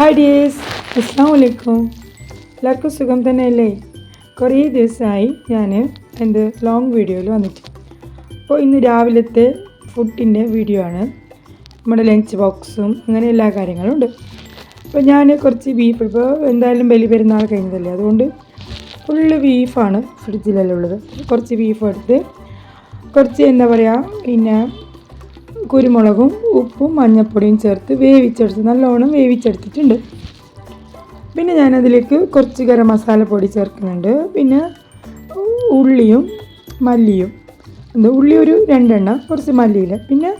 Hi dears അസ്സാം വലൈക്കും എല്ലാവർക്കും സുഖം തന്നെയല്ലേ? കുറേ ദിവസമായി ഞാൻ എന്റെ ലോങ് വീഡിയോയിൽ വന്നിട്ട്. അപ്പോൾ ഇന്ന് രാവിലത്തെ ഫുഡിന്റെ വീഡിയോ ആണ്. നമ്മുടെ ലഞ്ച് ബോക്സും അങ്ങനെ എല്ലാ കാര്യങ്ങളും ഉണ്ട്. അപ്പോൾ ഞാൻ കുറച്ച് ബീഫ് ഇപ്പോൾ എന്തായാലും ബലി പെരുന്നാൾ കഴിഞ്ഞതല്ലേ? അതുകൊണ്ട് ഫുള്ള് ബീഫാണ് ഫ്രിഡ്ജിലെല്ലാം ഉള്ളത്. കുറച്ച് ബീഫ് എടുത്ത് കുറച്ച് എന്താ പറയുക പിന്നെ കുരുമുളകും ഉപ്പും മഞ്ഞൾപ്പൊടിയും ചേർത്ത് വേവിച്ചെടുത്ത് നല്ലോണം വേവിച്ചെടുത്തിട്ടുണ്ട്. പിന്നെ ഞാനതിലേക്ക് കുറച്ച് ഗരം മസാല പൊടി ചേർക്കുന്നുണ്ട്. പിന്നെ ഉള്ളിയും മല്ലിയും. എന്താ ഉള്ളി ഒരു രണ്ടെണ്ണം കുറച്ച് മല്ലിയില പിന്നെ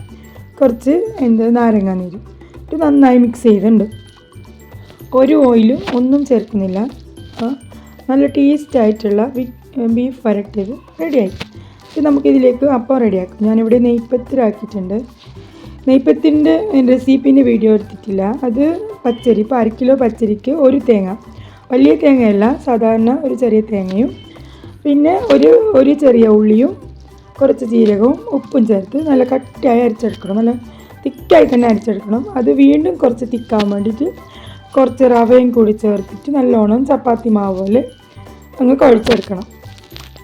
കുറച്ച് എന്ത് നാരങ്ങ നീര്. ഇത് നന്നായി മിക്സ് ചെയ്തിട്ടുണ്ട്. ഒരു ഓയിലും ഒന്നും ചേർക്കുന്നില്ല. നല്ല ടേസ്റ്റ് ആയിട്ടുള്ള ബീഫ് വരട്ടിയത് റെഡിയായി ഇത് നമുക്കിതിലേക്ക് അപ്പം റെഡിയാക്കാം. ഞാനിവിടെ നെയ്പ്പത്തിലാക്കിയിട്ടുണ്ട് നെയ്പ്പത്തിന്റെ റെസിപ്പിന്റെ വീഡിയോ എടുത്തിട്ടില്ല. അത് പച്ചരി ഇപ്പോൾ അര കിലോ പച്ചരിക്ക് ഒരു തേങ്ങ. വലിയ തേങ്ങയല്ല സാധാരണ ഒരു ചെറിയ തേങ്ങയും. പിന്നെ ഒരു ഒരു ചെറിയ ഉള്ളിയും കുറച്ച് ജീരകവും ഉപ്പും ചേർത്ത് നല്ല കട്ടിയായി അരച്ചെടുക്കണം. നല്ല തിക്കായി തന്നെ അരച്ചെടുക്കണം. അത് വീണ്ടും കുറച്ച് തിക്കാൻ വേണ്ടിയിട്ട് കുറച്ച് റവയും കൂടി ചേർത്തിട്ട് നല്ലോണം ചപ്പാത്തി മാവ് പോലെ അങ്ങ് കുഴച്ചെടുക്കണം.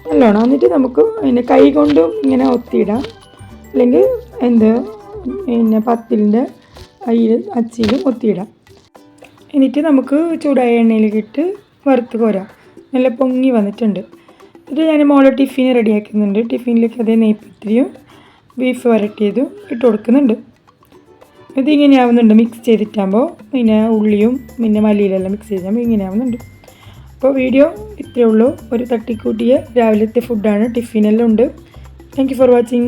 നല്ലോണം എന്നിട്ട് നമുക്ക് പിന്നെ കൈ കൊണ്ടും ഇങ്ങനെ ഒത്തിയിടാം. അല്ലെങ്കിൽ എന്ത്? പിന്നെ പത്തിലിന്റെ അയ്യിൽ അച്ചിയിലും ഒത്തിയിടാം. എന്നിട്ട് നമുക്ക് ചൂടായ എണ്ണയിലേക്ക് ഇട്ട് വറുത്ത് കോരാം. നല്ല പൊങ്ങി വന്നിട്ടുണ്ട്. ഇത് ഞാൻ മോളെ ടിഫിൻ റെഡിയാക്കുന്നുണ്ട്. ടിഫിനിലേക്ക് അതേ നെയ്പ്പത്തിരിയും ബീഫ് വരട്ടിയതും ഇട്ട് കൊടുക്കുന്നുണ്ട്. ഇതിങ്ങനെയാവുന്നുണ്ട് മിക്സ് ചെയ്തിട്ടാകുമ്പോൾ പിന്നെ ഉള്ളിയും പിന്നെ മല്ലിയിലെല്ലാം മിക്സ് ചെയ്താകുമ്പോൾ ഇങ്ങനെ ആവുന്നുണ്ട്. അപ്പോൾ വീഡിയോ ഇത്രയേ ഉള്ളൂ. ഒരു തട്ടിക്കൂട്ടിയ രാവിലത്തെ ഫുഡാണ് ടിഫിനെല്ലാം ഉണ്ട്. Thank for watching